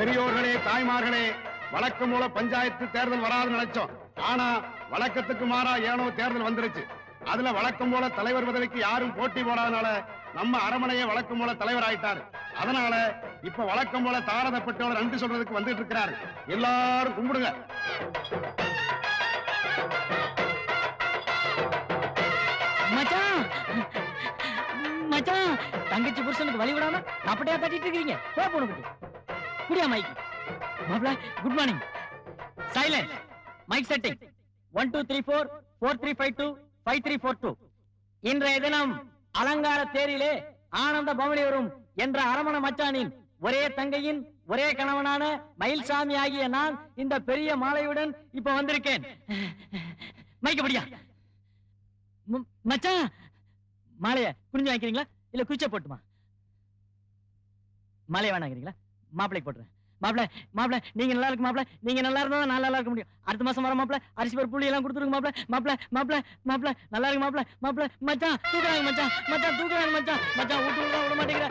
பெரியோர்களே தாய்மார்களே வழக்கம் மூல பஞ்சாயத்து தேர்தல் வராதுன்னு நினைச்சோம். ஆனா வழக்கத்துக்கு மாறா ஏனோ தேர்தல் வந்துருச்சு. அதுல வழக்கம் போல தலைவர் பதவிக்கு யாரும் போட்டி போடாதனால நம்ம அரமனையே வழக்கம் போல தலைவர் ஆயிட்டாரு. அதனால இப்ப வழக்கம் போல தாரதப்பட்டவர் நன்றி சொல்றதுக்கு வந்துட்டு இருக்கிறாரு. எல்லாரும் கும்பிடுங்க. மச்சான்! மச்சான்! தங்கச்சி புருஷனுக்கு வழி விடாம அப்படியே தட்டிட்டு இருக்கீங்க. போ போனுக்கிட்டு குடியா மைக் மாப்ள good morning silence mic setting one two three four four three five two five three four two இன்றைய தினம் அலங்கார தேரிலே ஆனந்த பவனி வரும் என்ற அரமண மச்சானின் ஒரே தங்கையின் ஒரே கணவனான மயில்சாமி ஆகிய நான் இந்த பெரிய மாலையுடன் இப்ப வந்திருக்கேன். மைக்கப்படியா ம- மச்சான் மாலைய குனிஞ்சு வாங்கிக்கிறீங்களா? இல்ல குச்ச போட்டுமா? மாலைய வேணாங்கிறீங்களா? மாப்பிளைக்கு போட்டுறேன். மாப்பிள மாப்பிள நீங்க நல்லா இருக்கு மாப்பிள நீங்க நல்லா இருந்தா நான் நல்லா இருக்க முடியும். அடுத்த மாசம் வர மாப்பிள அரிசி பருப்பு புளி எல்லாம் கொடுத்துருங்க மாப்பிள மாப்பிள மாப்பிள மாப்பிள நல்லா இருக்கு மாப்பிள மாப்பிள மச்சான் தூக்குறாங்க மச்சான். மச்சான் தூக்குறாங்க மச்சான். மச்சான் விட்டு விட விட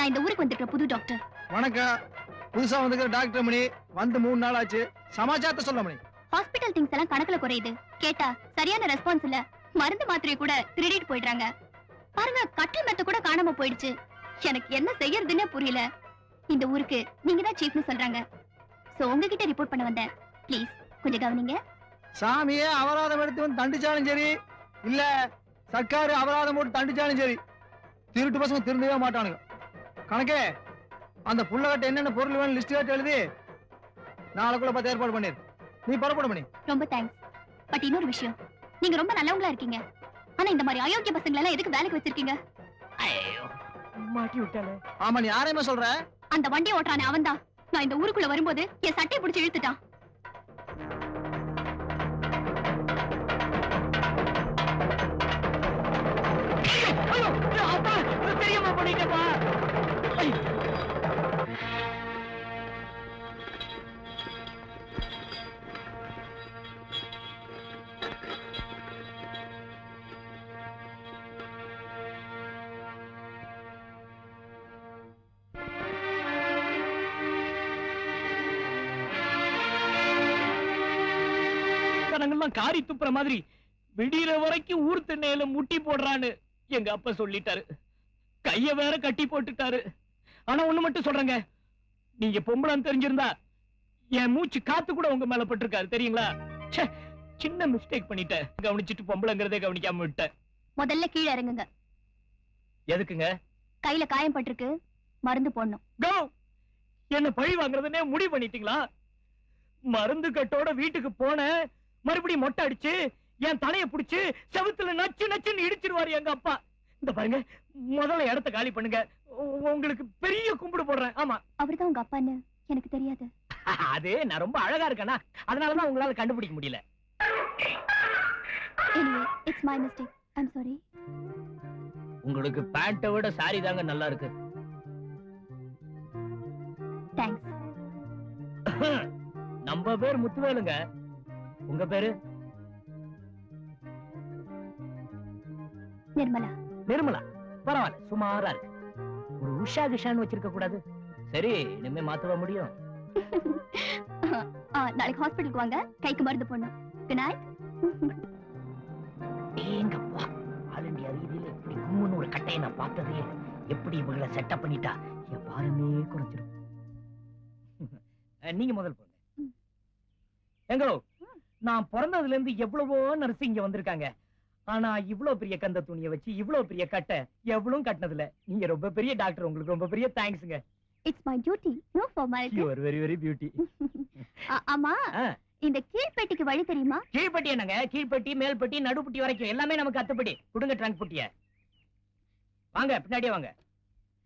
நான் இந்த ஊருக்கு வந்திருக்கிற புது டாக்டர் வணக்கம். புதுசா வந்துக்கிற டாக்டர் மணி வந்து மூணு நாள் ஆச்சு. சமாச்சாரத்தை சொல்ல மணி. ஹாஸ்பிட்டல் திங்ஸ் எல்லாம் கணக்குல குறையுது. கேட்டா சரியான ரெஸ்பான்ஸ் இல்ல. மருந்து மாத்திரையை கூட திருடிட்டு போயிடுறாங்க. பாருங்க கட்டில் மெத்த கூட காணாம போயிடுச்சு. எனக்கு என்ன செய்யறதுன்னே புரியல. இந்த ஊருக்கு நீங்க தான் சீஃப்னு சொல்றாங்க. சோ உங்ககிட்ட ரிப்போர்ட் பண்ண வந்தேன். ப்ளீஸ் கொஞ்சம் கவனிங்க. சாமியே அபராதம் எடுத்து வந்து தண்டிச்சாலும் சரி. இல்ல சர்க்காரு அபராதம் போட்டு தண்டிச்சாலும் சரி. திருட்டு பசங்க திருந்தவே மாட்டானுங்க. கணக்கே அந்த புள்ளகட்ட என்னென்ன பொருள் வேணும் லிஸ்ட் கேட்டு எழுதி நாளைக்குள்ள பார்த்து ஏற்பாடு பண்ணிரு. நீ புறப்பட பண்ணி ரொம்ப தேங்க்ஸ் பட் இன்னொரு விஷயம். நீங்க ரொம்ப நல்லவங்களா இருக்கீங்க. ஆனா இந்த மாதிரி அயோக்கிய பசங்களை எல்லாம் எதுக்கு வேலைக்கு வச்சிருக்கீங்க? ஐயோ மாட்டி விட்டாலே ஆமா நீ யாரையுமே சொல்ற? அந்த வண்டி ஓட்டுறானே அவன்தான். நான் இந்த ஊருக்குள்ள வரும்போது என் சட்டையை பிடிச்சு இழுத்துட்டான். தெரியாம பண்ணிட்டப்பா. காரி துப்புற மாதிரி விடியற வரைக்கும் ஊர் திண்ணையில முட்டி போடுறான்னு எங்க அப்பா சொல்லிட்டாரு. கைய வேற கட்டி போட்டுட்டாரு. ஆனா ஒண்ணு மட்டும் சொல்றேங்க. நீங்க பொம்பளைன்னு தெரிஞ்சிருந்தா என் மூச்சு காத்து கூட உங்க மேல பட்டிருக்காரு தெரியுங்களா? ச்சே, சின்ன மிஸ்டேக் பண்ணிட்டேன். கவனிச்சிட்டு பொம்பளைங்கிறதே கவனிக்காம விட்டேன். முதல்ல கீழே இறங்குங்க. எதுக்குங்க? கையில காயம் பட்டிருக்கு மருந்து போடணும். கோ என்ன பழி வாங்குறதுன்னே முடிவு பண்ணிட்டீங்களா? மருந்து கட்டோட வீட்டுக்கு போனேன் மறுபடியும் மொட்டை அடிச்சு என் தலைய புடிச்சு செவுத்துல நச்சு நச்சுன்னு இடிச்சிருவாரு எங்க அப்பா. இந்த பாருங்க முதல்ல இடத்த காலி பண்ணுங்க. உங்களுக்கு பெரிய கும்பிடு போடுறேன். ஆமா. அவர்தான் உங்க அப்பான்னு எனக்கு தெரியாது. அது நான் ரொம்ப அழகா இருக்கேனா? அதனாலதான் உங்களால கண்டுபிடிக்க முடியல. It's my mistake I'm sorry உங்களுக்கு பேண்ட்டை விட சாரி தாங்க நல்லா இருக்கு. தேங்க்ஸ் நம்ம பேர் முத்துவேலுங்க. உங்க பேரு? நிர்மலா. நிர்மலா. பரவாயில்ல சுமாரா இருக்கு. ஒரு உஷா கிஷான்னு வச்சிருக்க கூடாது. சரி இனிமே மாத்தவ முடியும்? நாளைக்கு ஹாஸ்பிட்டலுக்கு வாங்க. கைக்கு மருந்து போடணும். குட் நைட் ஏங்கப்பா ஆல் இந்தியா ரீதியில இப்படி கும்முன்னு ஒரு கட்டையை நான் பார்த்ததே இல்ல. எப்படி இவங்களை செட்டப் பண்ணிட்டா? என் பாரமே குறைஞ்சிடும். நீங்க முதல் போங்க. எங்களோ நான் பிறந்ததுல இருந்து எவ்வளவோ நர்ஸ் இங்க வந்திருக்காங்க. ஆனா இவ்வளவு பெரிய கந்த துணியை வச்சு இவ்வளவு பெரிய கட்டை எவ்வளவும் கட்டினதுல நீங்க ரொம்ப பெரிய டாக்டர் உங்களுக்கு ரொம்ப பெரிய தேங்க்ஸுங்க. It's my duty no formality you are very very beauty ஆமா இந்த கீழ்பெட்டிக்கு வழி தெரியுமா? கீழ்பட்டி என்னங்க? கீழ்பட்டி மேல்பட்டி நடுப்பட்டி வரைக்கும் எல்லாமே நமக்கு அத்துப்படி. கொடுங்க ட்ரங்க் புட்டிய. வாங்க பின்னாடியே வாங்க.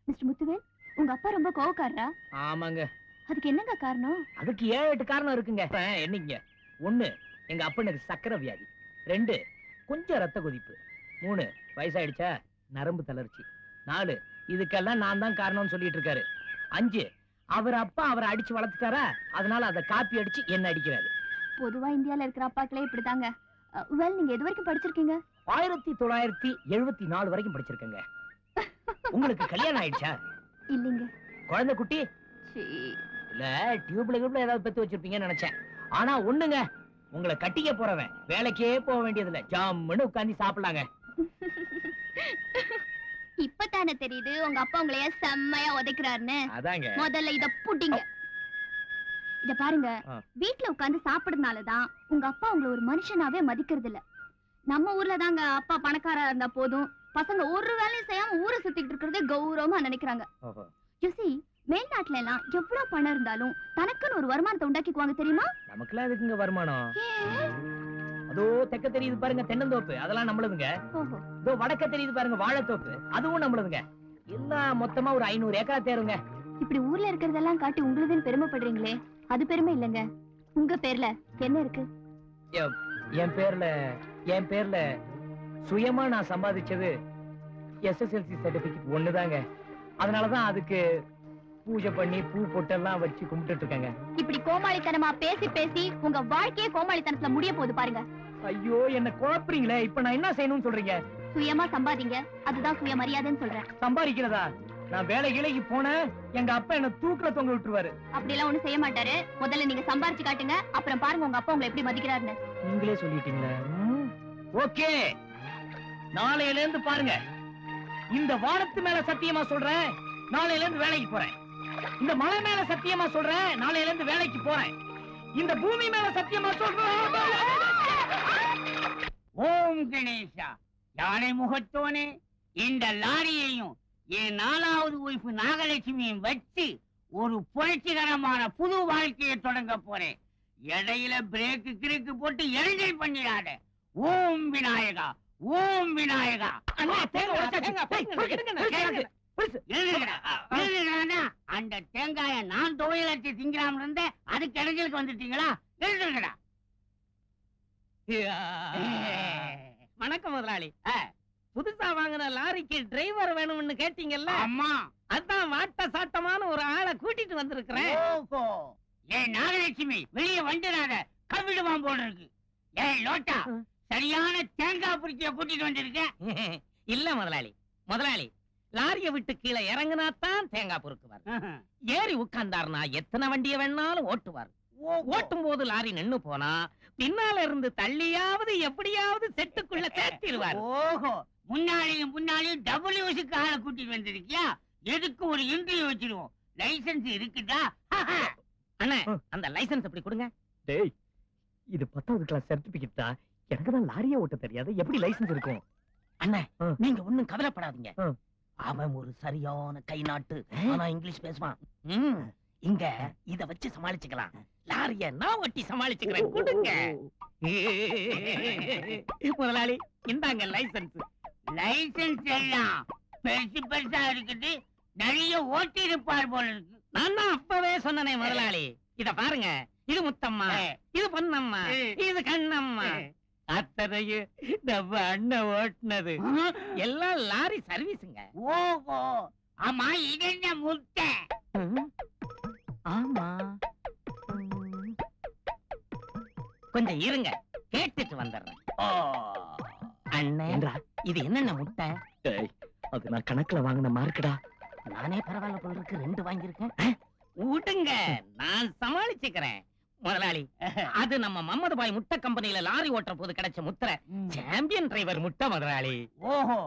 மிஸ்டர் முத்துவேல் உங்க அப்பா ரொம்ப கோவக்காரரா? ஆமாங்க. அதுக்கு என்னங்க காரணம்? அதுக்கு ஏழு எட்டு காரணம் இருக்குங்க. என்னங்க ஒண்ணு எங்க அப்பனுக்கு சக்கரை வியாதி. ரெண்டு கொஞ்சம் ரத்த கொதிப்பு. மூணு வயசாயிடுச்சா? நரம்பு தளர்ச்சி. நாலு இதுக்கெல்லாம் நான் தான் காரணம்னு சொல்லிட்டு இருக்காரு. அஞ்சு அவர் அப்பா அவரை அடிச்சு வளர்த்துட்டாரா? அதனால அதை காப்பி அடிச்சு என்ன அடிக்கிறாரு? பொதுவா இந்தியால இருக்கிற அப்பாக்களே இப்படிதாங்க. வெல் நீங்க எது வரைக்கும் படிச்சிருக்கீங்க? ஆயிரத்தி தொள்ளாயிரத்தி எழுபத்தி நாலு வரைக்கும் படிச்சிருக்கேங்க. உங்களுக்கு கல்யாணம் ஆயிடுச்சா? இல்லைங்க. குழந்தை குட்டி? சீ. இல்ல டியூப்ல கியூப்ல ஏதாவது பெத்து வச்சிருப்பீங்கன்னு நினைச்சேன். ஆனா ஒண்ணுங்க. உங்களை கட்டிக்க போறவன். வேலைக்கே போக வேண்டியது இல்ல ஜம்முன்னு உட்கார்ந்து சாப்பிடலாங்க. இப்பதானே தெரியுது உங்க அப்பா உங்களைய செம்மையா உதைக்கிறாருன்னு. அதாங்க. முதல்ல இத புட்டிங்க. இத பாருங்க. ஆ. வீட்ல உட்கார்ந்து சாப்பிடுறதுனாலதான் உங்க அப்பா உங்களை ஒரு மனுஷனாவே மதிக்கிறது இல்ல நம்ம ஊர்ல தாங்க அப்பா பணக்காரா இருந்தா போதும். பசங்க ஒரு வேலையும் செய்யாம ஊரை சுத்திட்டு இருக்கிறதே கௌரவமா நினைக்கிறாங்க. யுசி மேல்நாட்டுல எல்லாம் எவ்வளவு பணம் இருந்தாலும் தனக்குன்னு ஒரு வருமானத்தை உண்டாக்கிக்குவாங்க தெரியுமா? நமக்குலாம் எதுக்குங்க வருமானம்? அதோ தெக்க தெரியுது பாருங்க தென்னந்தோப்பு. அதெல்லாம் நம்மளுதுங்க. இதோ வடக்க தெரியுது பாருங்க வாழைத்தோப்பு. அதுவும் நம்மளுதுங்க. எல்லாம் மொத்தமா ஒரு ஐநூறு ஏக்கரா தேருங்க. இப்படி ஊர்ல இருக்கிறதெல்லாம் காட்டி உங்களுதுன்னு பெருமைப்படுறீங்களே. அது பெருமை இல்லைங்க. உங்க பேர்ல என்ன இருக்கு? என் பேர்ல என் பேர்ல சுயமா நான் சம்பாதிச்சது எஸ்எஸ்எல்சி சர்டிபிகேட் ஒண்ணுதாங்க. அதனாலதான் அதுக்கு பூஜை பண்ணி பூ பொட்டெல்லாம் வச்சு கும்பிட்டுட்டு இருக்கேங்க. இப்படி கோமாளித்தனமா பேசி பேசி உங்க வாழ்க்கையே கோமாளித்தனத்துல முடிய போகுது பாருங்க. ஐயோ என்ன குழப்புறீங்களே. இப்ப நான் என்ன செய்யணும்னு சொல்றீங்க? சுயமா சம்பாதிங்க. அதுதான் சுயமரியாதைன்னு சொல்றேன். சம்பாதிக்கிறதா? நான் வேலை கிளைக்கு போனேன். எங்க அப்பா என்ன தூக்குல தொங்க விட்டுருவாரு. அப்படி எல்லாம் ஒண்ணும் செய்ய மாட்டாரு. முதல்ல நீங்க சம்பாரிச்சு காட்டுங்க. அப்புறம் பாருங்க உங்க அப்பா உங்களை எப்படி மதிக்கிறாருன்னு. நீங்களே சொல்லிட்டீங்களே. ஓகே. நாளையில இருந்து பாருங்க. இந்த வானத்து மேல சத்தியமா சொல்றேன். நாளையில இருந்து வேலைக்கு போறேன். இந்த மலை மேல சத்தியமா சொல்றேன் நாளையில இருந்து வேலைக்கு போறேன். இந்த பூமி மேல சத்தியமா சொல்றேன். ஓம் கணேஷா யானை முகத்தோனே இந்த லாரியையும் என் நாலாவது ஒய்ஃபு நாகலட்சுமியும் வச்சு ஒரு புரட்சிகரமான புது வாழ்க்கையை தொடங்க போறேன். இடையில பிரேக்கு கிறுக்கு போட்டு எரிஞ்சல் பண்ணிடாத. ஓம் விநாயகா ஓம் விநாயகா. அந்த தேங்காய நான் துவையலத்தை திங்கிறாம இருந்தேன் அதுக்கு இடைஞ்சலுக்கு வந்துட்டீங்களா? எழுதுங்கடா வணக்கம் முதலாளி. புதுசா வாங்கின லாரிக்கு டிரைவர் வேணும்னு கேட்டீங்கல்ல? அம்மா அதான் வாட்ட சாட்டமான ஒரு ஆளை கூட்டிட்டு வந்திருக்கிறேன். ஏய் நாகலட்சுமி வெளியே வந்துடாத. கவிடுவான் போல இருக்கு. ஏய் லோட்டா. சரியான தேங்காய் பிடிக்க கூட்டிட்டு வந்திருக்க. இல்ல முதலாளி. முதலாளி லாரிய விட்டு கீழே இறங்குனாத்தான் தேங்காய் பொறுக்குவார். ஏறி உட்கார்ந்தாருனா எத்தனை வண்டியை வேணாலும் ஓட்டுவார். ஓட்டும் போது லாரி நின்னு போனா பின்னால இருந்து தள்ளியாவது எப்படியாவது செட்டுக்குள்ள சேர்த்திருவார் ஓஹோ. முன்னாடியும் முன்னாடியும் டபிள்யூஸுக்கு ஆளை கூட்டிட்டு வந்திருக்கியா? எதுக்கு ஒரு இன்டர்வியூ வச்சிருவோம்? லைசென்ஸ் இருக்குதா? அண்ணா அந்த லைசென்ஸ் அப்படி கொடுங்க. டேய் இது பத்தாவது கிளாஸ் சர்டிபிகேட் தான் எனக்கு தான் லாரியே ஓட்ட தெரியாது. எப்படி லைசென்ஸ் இருக்கும்? அண்ணா. நீங்க ஒண்ணும் கவலைப்படாதீங்க. அவன் ஒரு சரியான கை நாட்டு. ஆனா இங்கிலீஷ் பேசுவான். ம், இங்க இத வச்சு சமாளிச்சுக்கலாம். லாரிய நான் ஒட்டி சமாளிச்சுக்கிறேன். கொடுங்க. முதலாளி இந்தாங்க லைசென்ஸ். லைசென்ஸ் எல்லாம் பெருசு பெருசா இருக்குது. நிறைய ஓட்டி இருப்பார் போல இருக்கு. நான் தான் அப்பவே சொன்னனே முதலாளி. இத பாருங்க. இது முத்தம்மா. இது பொன்னம்மா. இது கண்ணம்மா. அத்தனையும் நம்ம அண்ணன் ஓட்டுனது. எல்லாம் லாரி சர்வீஸுங்க. ஓஹோ. ஆமா இது என்ன முட்டை? ஆமா. கொஞ்சம் இருங்க கேட்டுட்டு வந்துடுறேன். ஓ அண்ணே ஏண்டா? இது என்னென்ன முட்டை? அது நான் கணக்குல வாங்கின மார்க்குடா. நானே பரவாயில்ல போல இருக்கு ரெண்டு வாங்கியிருக்கேன். விடுங்க நான் சமாளிச்சுக்கிறேன். முதலாளி. அது நம்ம மம்மது பாய் முட்டை கம்பெனில லாரி ஓட்டுற போது கிடைச்ச முத்திரை. சாம்பியன் டிரைவர் முட்டை முதலாளி. ஓஹோ.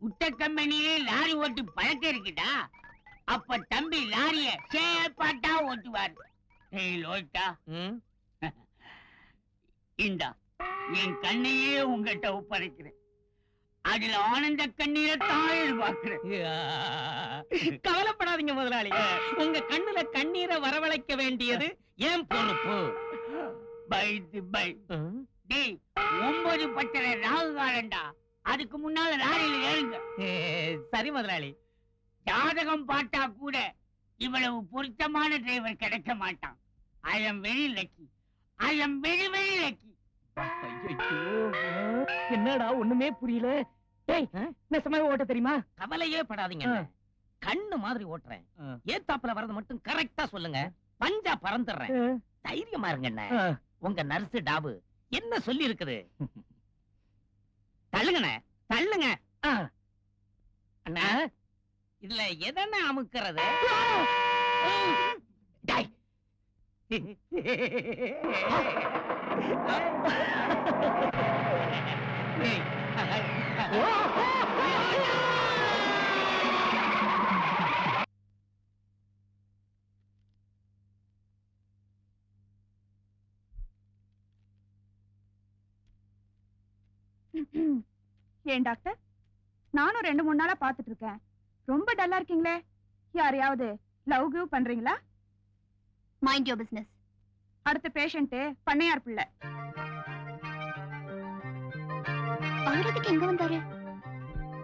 முட்டை கம்பெனிலே லாரி ஓட்டி பழக்கம் இருக்குதா அப்ப தம்பி லாரிய சேப்பாட்டா ஓட்டுவார். லோட்டா இந்தா என் கண்ணையே உங்ககிட்ட ஒப்படைக்கிறேன். அதுல ஆனந்த கண்ணீரை தான் எதிர்பார்க்கிறேன். கவலைப்படாதீங்க முதலாளி. உங்க கண்ணுல கண்ணீரை வரவழைக்க வேண்டியது ஏன் பொறுப்பு. பை ம். டேய் ஒன்பது பத்தரை ராகு காலண்டா. அதுக்கு முன்னால லாரியில ஏறுங்க. சரி முதலாளி. ஜாதகம் பார்த்தா கூட இவ்வளவு பொருத்தமான டிரைவர் கிடைக்க மாட்டான். I am very lucky I am very very lucky என்னடா ஒண்ணுமே புரியல. டேய் நெசமாவே ஓட்ட தெரியுமா? கவலையே படாதீங்க. கண்ணு மாதிரி ஓட்டுறேன். ஏத்தாப்புல வரது மட்டும் கரெக்டா சொல்லுங்க. பஞ்சா பறந்துடுறேன். தைரியமா இருங்க. உங்க நர்ஸ் டாபு என்ன சொல்லி இருக்குது தள்ளுங்கண்ணே தள்ளுங்க. அண்ணா இதுல எதண்ணே அமுக்கிறது? டேய். ஏன் டாக்டர்? நானும் ரெண்டு மூணு நாளா பாத்துட்டு இருக்கேன் ரொம்ப டல்லா இருக்கீங்களே. யாரையாவது லவ் கிவ் பண்றீங்களா? மைண்ட் யோர் பிசினஸ் அடுத்த பேஷண்ட் பண்ணையார் பிள்ளை. எதுக்கு எங்க வந்தாரு?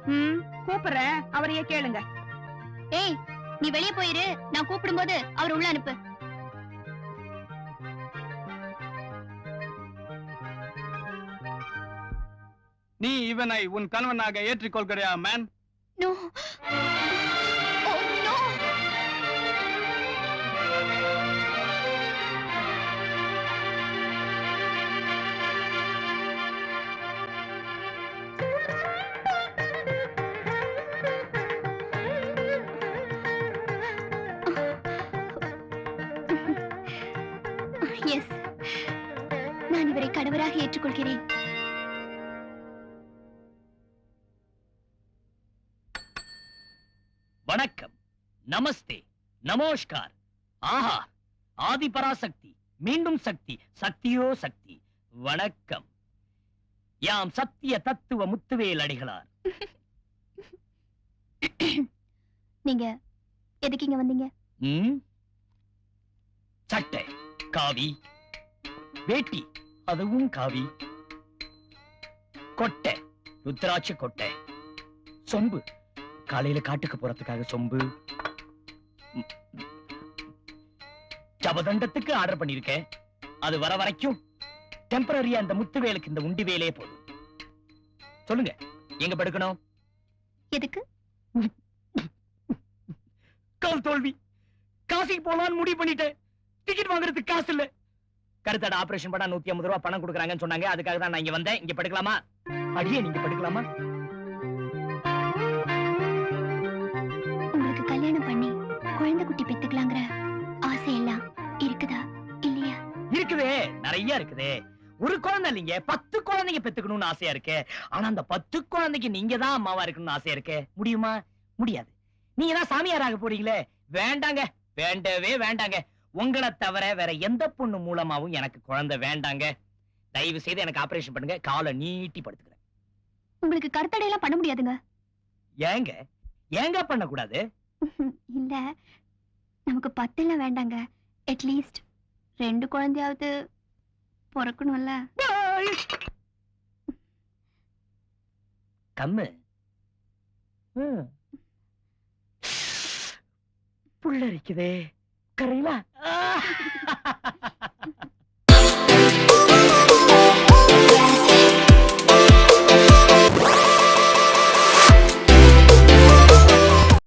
ம் கூப்பிடுறேன். அவரையே கேளுங்க. ஏய் நீ வெளியே போயிரு. நான் கூப்பிடும்போது அவர் உள்ள அனுப்பு. நீ இவனை உன் கணவனாக ஏற்றுக்கொள்கிறாயா மேன்? நோ. எஸ் நான் இவரை கணவராக ஏற்றுக்கொள்கிறேன். வணக்கம். நமஸ்தே. நமோஷ்கார். ஆஹா. ஆதி பராசக்தி மீண்டும் சக்தி. சக்தியோ சக்தி. வணக்கம். யாம் சத்திய தத்துவ முத்துவேல் அடிகளார். நீங்க எதுக்கு இங்க வந்தீங்க? ம்? சட்டை. காவி. வேட்டி அதுவும் காவி. கொட்டை ருத்ராட்ச கொட்டை. சொம்பு காலையில காட்டுக்கு போறதுக்காக சொம்பு. ஜபதண்டத்துக்கு ஆர்டர் பண்ணிருக்கேன். அது வர வரைக்கும் டெம்பரரியா அந்த முத்துவேலுக்கு இந்த உண்டி வேலையே போதும். சொல்லுங்க எங்க படுக்கணும்? எதுக்கு? கால் தோல்வி. காசிக்கு போலான்னு முடிவு பண்ணிட்டேன். டிக்கெட் வாங்குறதுக்கு காசு இல்ல. கருத்தட ஆபரேஷன் பண்ணா நூத்தி ஐம்பது ரூபாய் பணம் கொடுக்குறாங்கன்னு சொன்னாங்க. அதுக்காக தான் நான் இங்க வந்தேன். இங்க படுக்கலாமா? அடியே நீங்க படுக்கலாமா? உங்களுக்கு கல்யாணம் பண்ணி குழந்தை குட்டி பெத்துக்கலாங்கிற ஆசை எல்லாம் இருக்குதா? இல்லையா? இருக்குதே. நிறைய இருக்குதே. ஒரு குழந்தை இல்லைங்க. பத்து குழந்தைங்க பெத்துக்கணும்னு ஆசையா இருக்கு. ஆனா அந்த பத்து குழந்தைக்கு நீங்க தான் அம்மாவா இருக்கணும்னு ஆசையா இருக்கு. முடியுமா? முடியாது. நீங்க தான் சாமியாராக போறீங்களே. வேண்டாங்க. வேண்டவே வேண்டாங்க. உங்களை தவிர வேற எந்த பொண்ணு மூலமாவும் எனக்கு குழந்தை வேண்டாங்க. தயவு செய்து எனக்கு ஆபரேஷன் பண்ணுங்க. காலை நீட்டி படுத்துக்கிறேன். உங்களுக்கு கருத்தடையெல்லாம் பண்ண முடியாதுங்க. ஏங்க? ஏங்க பண்ணக்கூடாது? இல்ல. நமக்கு பத்தெல்லாம் வேண்டாங்க. அட்லீஸ்ட் ரெண்டு குழந்தையாவது பிறக்கணும்ல. கம்மு. ம். Karima. Lah. Ah.